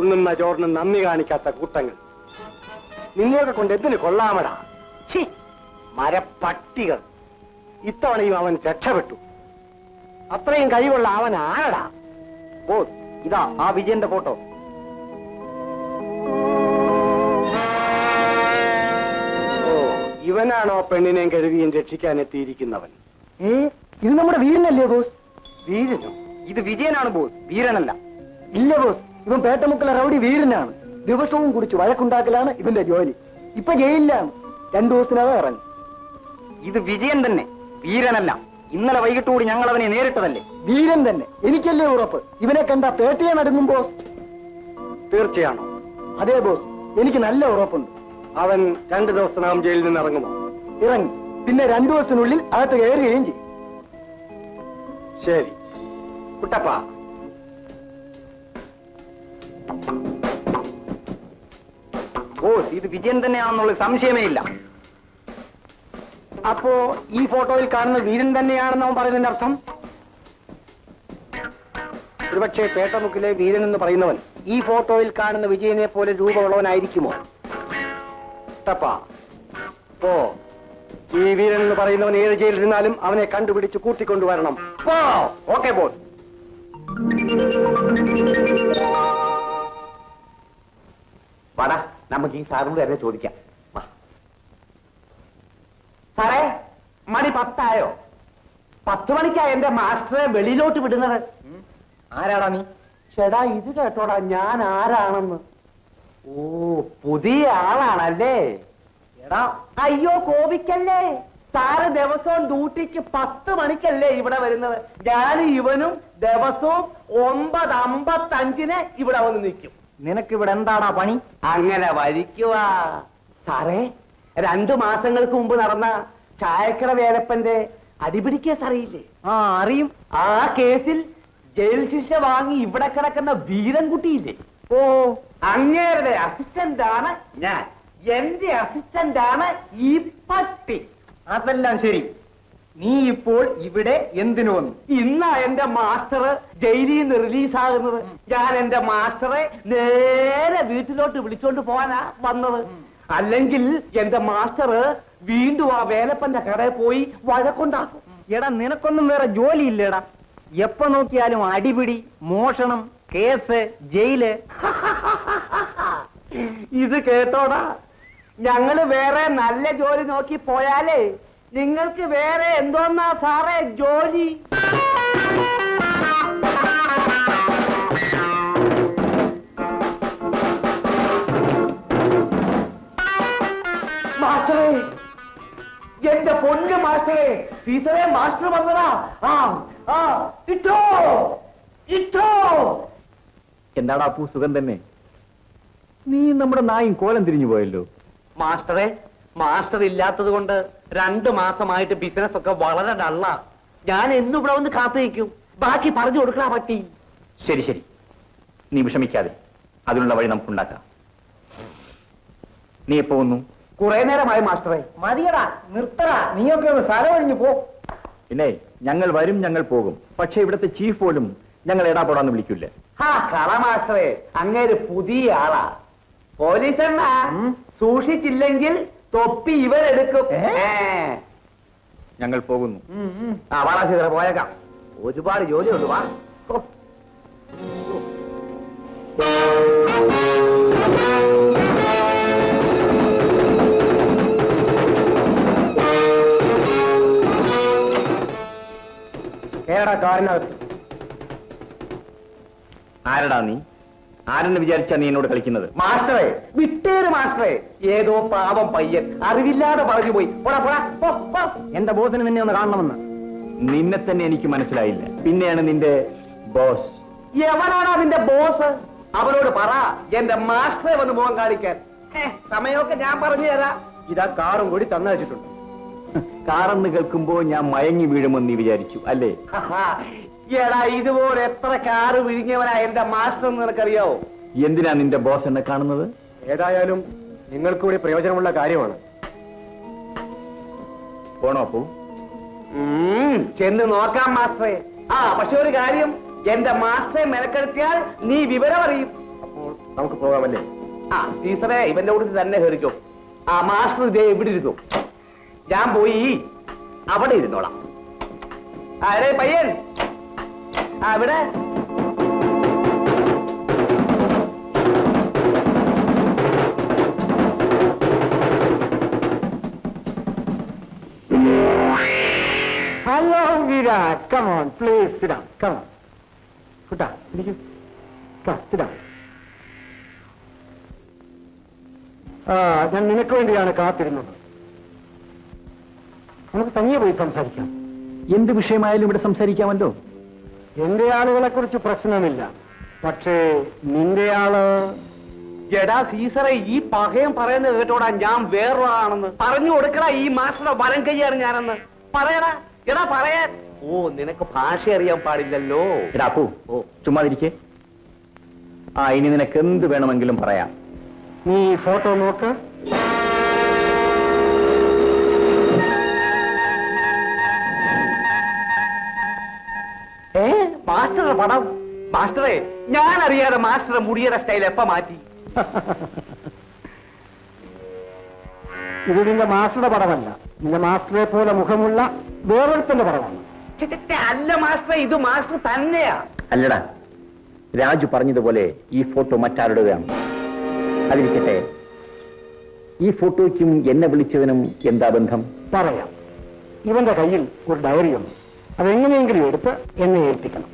ഉണ്ണുന്ന ചോറിന് നന്ദി കാണിക്കാത്ത കൂട്ടങ്ങൾ. നിങ്ങളെ കൊണ്ട് എന്തിന് കൊള്ളാമടാ? മരപ്പട്ടികൾ. ഇത്തവണയും അവൻ രക്ഷപ്പെട്ടു. അത്രയും കഴിവുള്ള അവൻ ആരടാ? ബോസ് ഇതാ ആ വിജയന്റെ ഫോട്ടോ. ഓ ഇവനാണോ പെണ്ണിനെയും കഴുകിയും രക്ഷിക്കാൻ എത്തിയിരിക്കുന്നവൻ? ഏ ഇത് നമ്മുടെ വീരനല്ലേ ബോസ്? വീരനോ? ഇത് വിജയനാണ് ബോസ് വീരനല്ല. ഇല്ല ബോസ് ഇവൻ പേട്ടമുക്കല റൗഡി വീരനാണ്. ദിവസവും കുടിച്ച് വഴക്കുണ്ടാക്കലാണ് ഇവന്റെ ജോലി. ഇപ്പൊ ജയിലിലാണ്. രണ്ടു ദിവസത്തിനകം ഇറങ്ങി. ഇത് വിജയൻ തന്നെ. വീരനല്ല. ഇന്നലെ വൈകിട്ടുകൂടി ഞങ്ങൾ അവനെ നേരിട്ടതല്ലേ? വീരൻ തന്നെ. എനിക്കല്ലേ ഉറപ്പ്? ഇവനെ കണ്ട പേട്ടയെ നടുങ്ങും ബോസ്. തീർച്ചയാണോ? അതെ ബോസ്. എനിക്ക് നല്ല ഉറപ്പുണ്ട്. അവൻ രണ്ടു ദിവസത്തിനകം ജയിലിൽ നിന്ന് ഇറങ്ങുമോ ഇറങ്ങി. പിന്നെ രണ്ടു ദിവസത്തിനുള്ളിൽ അകത്ത് കയറുകയും ചെയ്യും. ശരി. കുട്ടപ്പ ഇത് വിജയൻ തന്നെയാണെന്നുള്ള സംശയമേ ഇല്ല. അപ്പോ ഈ ഫോട്ടോയിൽ കാണുന്ന വീരൻ തന്നെയാണെന്ന് അവൻ പറയുന്നതിന്റെ അർത്ഥം? ഒരുപക്ഷെ പേട്ടമുക്കിലെ വീരൻ എന്ന് പറയുന്നവൻ ഈ ഫോട്ടോയിൽ കാണുന്ന വിജയനെ പോലെ രൂപമുള്ളവനായിരിക്കുമോ? തപ്പാ പോ. ഈ വീരൻ എന്ന് പറയുന്നവൻ ഏത് ജയിലിരുന്നാലും അവനെ കണ്ടുപിടിച്ച് കൂട്ടിക്കൊണ്ടുവരണം. പോ. Okay boss. വാടാ നമുക്ക് ഈ സാറിനോട് തന്നെ ചോദിക്കാം. സാറേ മണി പത്തായോ? പത്ത് മണിക്കാ എന്റെ മാസ്റ്ററെ വെളിയിലോട്ട് വിടുന്നത്. ആരാടാ നീ? ചേടാ ഇത് കേട്ടോടാ ഞാൻ ആരാണെന്ന്. ഓ പുതിയ ആളാണല്ലേ? എടാ. അയ്യോ കോപിക്കല്ലേ? സാറ് ദിവസവും ഡ്യൂട്ടിക്ക് പത്ത് മണിക്കല്ലേ ഇവിടെ വരുന്നത്? ഞാൻ ഇവനും ദിവസവും ഒമ്പത് അമ്പത്തഞ്ചിന് ഇവിടെ വന്ന് നിൽക്കും. നിനക്ക് ഇവിടെ എന്താടാ പണി? അങ്ങനെ വരിക്കുവാ. സാറേ രണ്ടു മാസങ്ങൾക്ക് മുമ്പ് നടന്ന ചായക്കട വേലപ്പന്റെ അടിപിടി കേസ് അറിയില്ലേ? ആ അറിയും. ആ കേസിൽ ജയിൽ ശിക്ഷ വാങ്ങി ഇവിടെ കിടക്കുന്ന വീരൻകുട്ടിയില്ലേ? ഓ. അങ്ങേരുടെ അസിസ്റ്റന്റ് ആണ് ഞാൻ. എന്റെ അസിസ്റ്റന്റ് ആണ് ഈ പട്ടി. അതെല്ലാം ശരി. നീ ഇപ്പോൾ ഇവിടെ എന്തിനു വന്നു? ഇന്നാ എന്റെ മാസ്റ്റർ ജയിലിൽ നിന്ന് റിലീസാകുന്നത് ഞാൻ എന്റെ മാസ്റ്ററെ നേരെ വീട്ടിലോട്ട് വിളിച്ചോണ്ട് പോകാനാ വന്നത്. അല്ലെങ്കിൽ എന്റെ മാസ്റ്റർ വീണ്ടും ആ വേലപ്പന്റെ കടയിൽ പോയി വഴക്കുണ്ടാക്കും. എടാ നിനക്കൊന്നും വേറെ ജോലി ഇല്ലേടാ എപ്പോ നോക്കിയാലും അടിപിടി മോഷണം കേസ് ജയിൽ. ഇത് കേട്ടോടാ. ഞങ്ങൾ വേറെ നല്ല ജോലി നോക്കി പോയാലേ നിങ്ങൾക്ക് വേറെ എന്തോന്നാ സാറേ ജോലി? മാസ്റ്ററേ എന്റെ പൊന്ന് മാസ്റ്ററേ സീസറെ മാസ്റ്റർ വന്നതാ. ആ ആ ഇട്ടോ ഇട്ടോ. എന്താടാ പൂ സുഖം തന്നെ? നീ നമ്മുടെ നായും കോലം തിരിഞ്ഞു പോയല്ലോ. മാസ്റ്ററെ മാസ്റ്റർ ഇല്ലാത്തത് കൊണ്ട് രണ്ടു മാസമായിട്ട് ബിസിനസ് ഒക്കെ വളരെ ഡള്ള ഞാൻ എന്നും ഇവിടെ വന്ന് നിൽക്കും. ബാക്കി പറഞ്ഞു കൊടുക്കണ പറ്റി ശരി ശരി. നീ വിഷമിക്കാതെ. അതിനുള്ള വഴി നമുക്കുണ്ടാക്കാം. നീ എപ്പോ വന്നു? കുറെ നേരമായി മാസ്റ്ററെ. മതിയടാ നിർത്തടാ. നീയൊക്കെ ഒന്ന് സ്ഥലം ഒഴിഞ്ഞു പോ. പിന്നെ ഞങ്ങൾ വരും ഞങ്ങൾ പോകും. പക്ഷെ ഇവിടുത്തെ ചീഫ് പോലും ഞങ്ങൾ എടാപോടാന്ന് വിളിക്കില്ല. ഹാ കള മാസ്റ്ററെ. അങ്ങേര് പുതിയ ആളാ. പോലീസ് സൂക്ഷിച്ചില്ലെങ്കിൽ തൊപ്പി ഇവരെടുക്കും. ഞങ്ങൾ പോകുന്നു. ആ വാടാ സീതറ പോയേക്കാം. ഒരുപാട് ജോലിയുണ്ട് വാ. ഓ. ഏടാ കാറിനകത്ത് ആരടാ നീ? ആരെന്ന് വിചാരിച്ചാ നീ എന്നോട് കളിക്കുന്നത്? മാസ്റ്ററെ വിട്ടേര് മാസ്റ്ററെ. ഏതോ പാവം പയ്യൻ. അറിവില്ലാതെ പറഞ്ഞു പോയി. പോടാ പോടാ പോ, പോ. എന്റെ ബോസിന് നിന്നെ ഒന്ന് കാണണമെന്ന്. നിന്നെ തന്നെ എനിക്ക് മനസ്സിലായില്ല. പിന്നെയാണ് നിന്റെ ബോസ്. എവനാണ് അതിന്റെ ബോസ്? അവനോട് പറ എന്റെ മാസ്റ്ററെ വന്ന് മുഖം കാണിക്കാൻ. ഹേ, സമയമൊക്കെ ഞാൻ പറഞ്ഞു തരാം. ഇതാ കാറും കൂടി തന്നയച്ചിട്ടുണ്ട് കാറെന്ന് കേൾക്കുമ്പോ ഞാൻ മയങ്ങി വീഴുമെന്ന് നീ വിചാരിച്ചു അല്ലേ? ഹഹാ. എടാ ഇതുപോലെ എത്ര കാറ് വിരിഞ്ഞവനാ എന്റെ മാസ്റ്റർ എന്ന് നിനക്കറിയാവോ? എന്തിനാ നിന്റെ ബോസ് എന്നെ കാണുന്നത്? ഏതായാലും നിങ്ങൾക്ക് കൂടി പ്രയോജനമുള്ള കാര്യമാണ്. പോണോ അപ്പു? ഉം, ചെന്ന് നോക്കാം മാസ്റ്ററെ. ആ പക്ഷെ ഒരു കാര്യം എന്റെ മാസ്റ്ററെ മെനക്കെടുത്തിയാൽ നീ വിവരം അറിയും. അപ്പോൾ നമുക്ക് പോകാമല്ലേ? ആ ടീച്ചറെ ഇവന്റെ കൂടെ തന്നെ കയറിക്കോ. ആ മാസ്റ്റർ ഇതേ ഇവിടെ ഇരുന്നു. ഞാൻ പോയി. അവിടെ ഇരുന്നോളാം. അരേ പയ്യൻ. ആ ഇവിടെ hello Virat come on please sit down come on കുട്ടാ ഇരിക്കും സിഡാം ആ ഞാൻ നിനക്ക് വേണ്ടിയാണ് കാത്തിരുന്നത്. നമുക്ക് തനിയെ പോയി സംസാരിക്കാം. എന്ത് വിഷയമായാലും ഇവിടെ സംസാരിക്കാമല്ലോ. എന്റെ ആളുകളെ കുറിച്ച് പ്രശ്നമില്ല. പക്ഷേ നിന്റെ ആൾ ജടാ സീസറെ ഈ പകയം പറയുന്നത് കേട്ടോടാ ഞാൻ വേറൊരാളാണെന്ന്. പറഞ്ഞു കൊടുക്കടാ ഈ മാസ്റ്ററെ വരം കൈയാണ് ഞാനെന്ന്. പറയടാ എടാ പറയാൻ. ഓ നിനക്ക് ഭാഷ അറിയാൻ പാടില്ലല്ലോ. രാപ്പു ഓ. ചുമ്മാതിരിക്കേ. ആ ഇനി നിനക്ക് എന്ത് വേണമെങ്കിലും പറയാം. നീ ഈ ഫോട്ടോ നോക്ക്. പടം. മാസ്റ്ററെ ഞാൻ അറിയാതെ മാസ്റ്റർ മുടിയുടെ സ്റ്റൈൽ എപ്പ മാറ്റി? ഇത് നിന്റെ മാസ്റ്ററുടെ പടമല്ല. നിന്റെ മാസ്റ്ററെ പോലെ മുഖമുള്ള വേറൊരുത്തന്റെ പടമാണ്. അല്ല മാസ്റ്ററെ ഇത് മാസ്റ്റർ തന്നെയാ. അല്ലടാ രാജു പറഞ്ഞതുപോലെ ഈ ഫോട്ടോ മറ്റാരുടെയാണ് അതിരിക്കട്ടെ ഈ ഫോട്ടോയ്ക്കും എന്നെ വിളിച്ചതിനും എന്താ ബന്ധം? പറയാം. ഇവന്റെ കയ്യിൽ ഒരു ഡയറിയുണ്ട്. അതെങ്ങനെയെങ്കിലും എടുത്ത് എന്നെ ഏൽപ്പിക്കണം.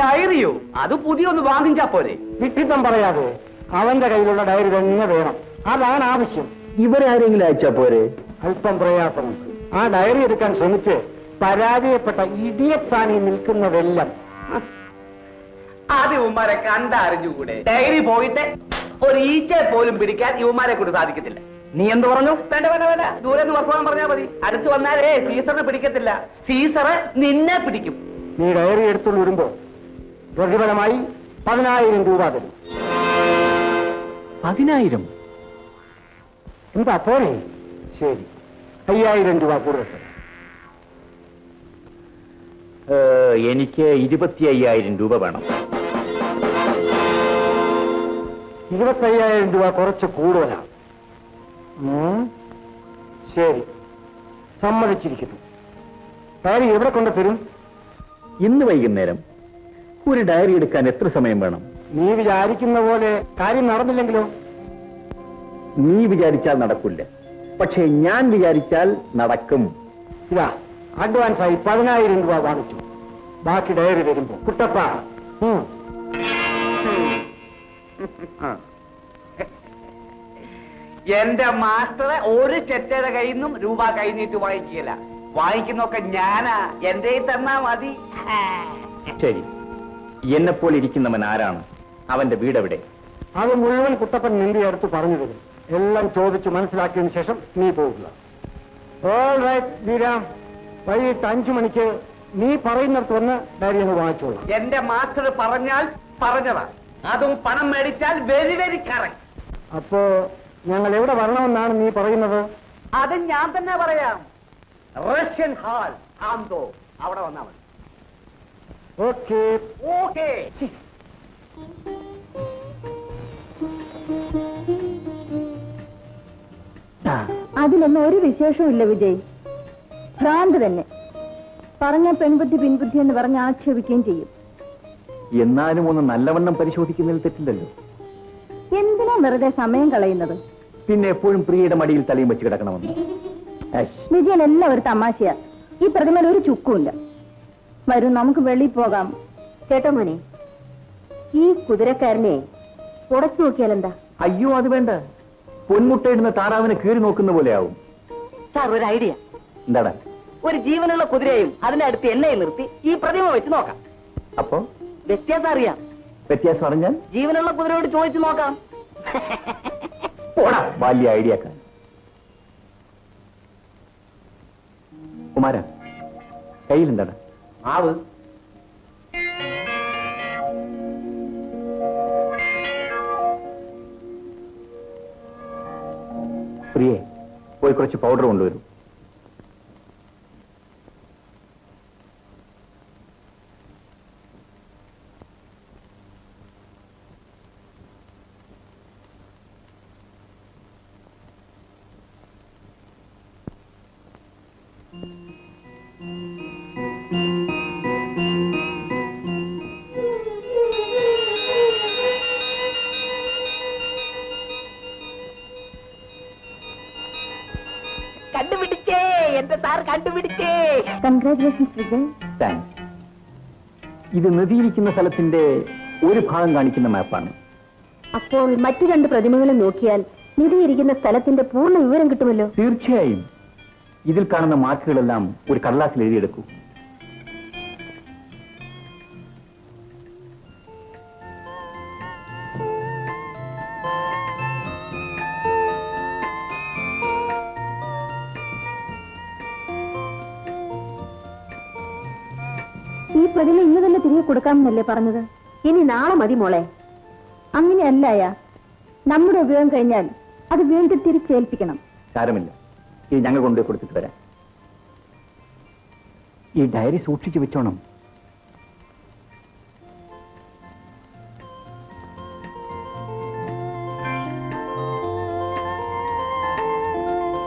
ഡയറിയോ അത് പുതിയൊന്ന് വാങ്ങിച്ചാ പോരെ. വിട്ടിത്തം പറയാതെ അവന്റെ കയ്യിലുള്ള ഡയറി തന്നെ വേണം? അതാണ് ആവശ്യം. ഇവരാരെങ്കിലും അയച്ചാ പോരെ? അല്പം പ്രയാസം ആ ഡയറി എടുക്കാൻ ശ്രമിച്ച് പരാജയപ്പെട്ട ഇടിയത്താണി നിൽക്കുന്നതെല്ലാം. ആദ്യം ഇവന്മാരെ കണ്ടറിഞ്ഞുകൂടെ. ഡയറി പോയിട്ട് ഒരു ഈച്ച പോലും പിടിക്കാൻ ഇവന്മാരെ കൊണ്ട് സാധിക്കത്തില്ല. നീ എന്ത് പറഞ്ഞു? വേണ്ട വേണ്ട വേണ്ട. ദൂരെ നിന്ന് വർത്തമാനം പറഞ്ഞാൽ മതി. അടുത്ത് വന്നാലേ സീസറിനെ പിടിക്കത്തില്ല. സീസറ് നിന്നെ പിടിക്കും. നീ ഡയറി എടുത്തുകൊണ്ട് വരുമ്പോ പ്രതിഫലമായി പതിനായിരം രൂപ തരും. പതിനായിരം? എന്താ പോരെ? ശരി. അയ്യായിരം രൂപ കൂടുതൽ എനിക്ക് ഇരുപത്തി അയ്യായിരം രൂപ വേണം. ഇരുപത്തയ്യായിരം രൂപ കുറച്ച് കൂടുതലാണ്. ശരി. സമ്മതിച്ചിരിക്കുന്നു. താരി എവിടെ കൊണ്ടുതരും ഇന്ന് വൈകുന്നേരം ഒരു ഡയറി എടുക്കാൻ എത്ര സമയം വേണം? നീ വിചാരിക്കുന്ന പോലെ കാര്യം നടന്നില്ലെങ്കിലോ? നീ വിചാരിച്ചാൽ നടക്കില്ല. പക്ഷേ ഞാൻ വിചാരിച്ചാൽ നടക്കും. ഇതാ അഡ്വാൻസ് ആയി പതിനായിരം രൂപ വാങ്ങിച്ചു. ബാക്കി ഡയറി വരുമ്പോ. കുട്ടപ്പ. ഉം. എന്റെ മാസ്റ്ററെ ഒരു ചെറ്റയുടെ കയ്യിൽ നിന്നും രൂപ കൈനീട്ട് വാങ്ങിക്കില്ല വാങ്ങിക്കുന്നൊക്കെ ഞാനാ. എന്റെ തന്നാ മതി. ശരി. എന്നെപ്പോലെ ഇരിക്കുന്നവൻ ആരാണ്? അവന്റെ വീടെവിടെ? അത് മുഴുവൻ കുട്ടപ്പൻ നിന്റെ അടുത്ത് പറഞ്ഞു തരും. എല്ലാം ചോദിച്ചു മനസ്സിലാക്കിയതിനു ശേഷം നീ പോകുക ഓൾ റൈറ്റ് വീരാം വൈകിട്ട് അഞ്ചു മണിക്ക് നീ പറയുന്നിടത്ത് വന്ന് ഡയറി ഒന്ന് വാങ്ങിച്ചോളാം എന്റെ മാസ്റ്റർ പറഞ്ഞാൽ പറഞ്ഞതാ. അതും പണം മേടിച്ചാൽ വെരി വെരി കറക്റ്റ്. അപ്പോ ഞങ്ങൾ എവിടെ വരണമെന്നാണ് നീ പറയുന്നത്? അത് ഞാൻ തന്നെ പറയാം. റഷ്യൻ ഹാൾ ആന്തോ. അവിടെ വന്നാൽ മതി. ഓക്കെ. ഓക്കേ. അതിലൊന്നും ഒരു വിശേഷവുമില്ല വിജയ്. ഭ്രാന്ത് തന്നെ. പറഞ്ഞ പെൺബുദ്ധി പിൻബുദ്ധി എന്ന് പറഞ്ഞ് ആക്ഷേപിക്കുകയും ചെയ്യും. എന്നാലും ഒന്ന് നല്ലവണ്ണം പരിശോധിക്കുന്നതിൽ തെറ്റില്ലല്ലോ. എന്തിനാ വെറുതെ സമയം കളയുന്നത്? പിന്നെ എപ്പോഴും പ്രിയയുടെ മടിയിൽ തലയും വെച്ച് കിടക്കണമെന്ന്. വിജയൻ എല്ലാം ഒരു തമാശയാ. ഈ പ്രതിമയിൽ ഒരു ചുക്കുമില്ല വരും നമുക്ക് വെളിയിൽ പോകാം. കേട്ടോ മോനെ? ഈ കുതിരക്കാരനെ ഉടച്ചു നോക്കിയാൽ എന്താ? അയ്യോ അത് വേണ്ട. പൊന്മുട്ടയിടുന്ന താറാവിനെ കീറി നോക്കുന്ന പോലെ പോലെയാവും. സാർ ഒരു ഐഡിയ. എന്താടാ? ഒരു ജീവനുള്ള കുതിരയും അടുത്ത് എന്നെ നിർത്തി ഈ പ്രതിമ വെച്ച് നോക്കാം. അപ്പോ? വ്യത്യാസം അറിയാം. വ്യത്യാസം അറിഞ്ഞാൽ? ജീവനുള്ള കുതിരയോട് ചോദിച്ചു നോക്കാം. പോടാ ബാല്യ ഐഡിയ കുമാര കയ്യിലെന്താടാ? ആവ്. പ്രിയേ പോയി കുറച്ച് പൗഡർ കൊണ്ടുവരൂ. സാർ കണ്ടുപിടിച്ചേ? കൺഗ്രാറ്റുലേഷൻസ് വിജയ് താങ്ക്സ് ഇത് നദിയിരിക്കുന്ന സ്ഥലത്തിന്റെ ഒരു ഭാഗം കാണിക്കുന്ന മാപ്പാണ്. അപ്പോൾ മറ്റു രണ്ട് പ്രതിമകളും നോക്കിയാൽ നിധിയിരിക്കുന്ന സ്ഥലത്തിന്റെ പൂർണ വിവരം കിട്ടുമല്ലോ? തീർച്ചയായും. ഇതിൽ കാണുന്ന മാർക്കുകളെല്ലാം ഒരു കടലാസിൽ എഴുതിയെടുക്കൂ. കൊടുക്കാമെന്നല്ലേ പറഞ്ഞത്? ഇനി നാളെ മതി മോളെ. അങ്ങനെയല്ലായ നമ്മുടെ ഉപയോഗം കഴിഞ്ഞാൽ അത് വീണ്ടും തിരിച്ചേൽപ്പിക്കണം. സാരമില്ല. ഇത് ഞങ്ങൾ കൊണ്ടുപോയി കൊടുത്തിട്ട് വരാം. ഈ ഡയറി സൂക്ഷിച്ചു വെച്ചോണം.